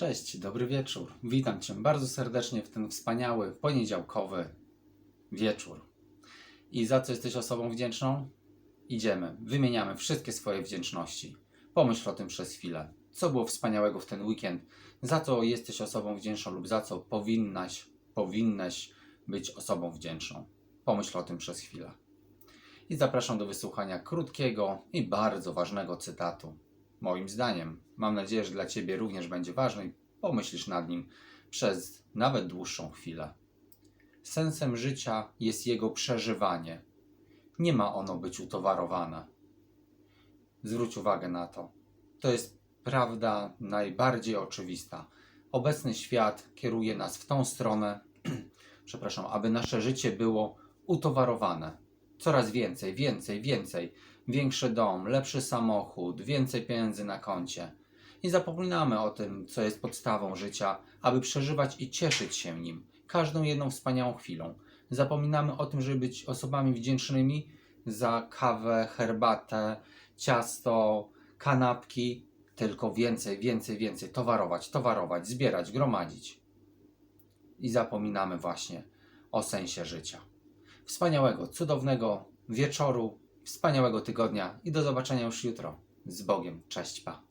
Cześć, dobry wieczór. Witam Cię bardzo serdecznie w ten wspaniały poniedziałkowy wieczór. I za co jesteś osobą wdzięczną? Idziemy, wymieniamy wszystkie swoje wdzięczności. Pomyśl o tym przez chwilę. Co było wspaniałego w ten weekend? Za co jesteś osobą wdzięczną lub za co powinnaś, powinnaś być osobą wdzięczną? Pomyśl o tym przez chwilę. I zapraszam do wysłuchania krótkiego i bardzo ważnego cytatu moim zdaniem. Mam nadzieję, że dla Ciebie również będzie ważny i pomyślisz nad nim przez nawet dłuższą chwilę. Sensem życia jest jego przeżywanie. Nie ma ono być utowarowane. Zwróć uwagę na to. To jest prawda najbardziej oczywista. Obecny świat kieruje nas w tą stronę, przepraszam, aby nasze życie było utowarowane. Coraz więcej, więcej, więcej większy dom, lepszy samochód, więcej pieniędzy na koncie. I zapominamy o tym, co jest podstawą życia, aby przeżywać i cieszyć się nim, każdą jedną wspaniałą chwilą. Zapominamy o tym, żeby być osobami wdzięcznymi za kawę, herbatę, ciasto, kanapki, tylko więcej, więcej, więcej towarować, towarować, zbierać, gromadzić. I zapominamy właśnie o sensie życia. Wspaniałego, cudownego wieczoru, wspaniałego tygodnia i do zobaczenia już jutro. Z Bogiem. Cześć, pa.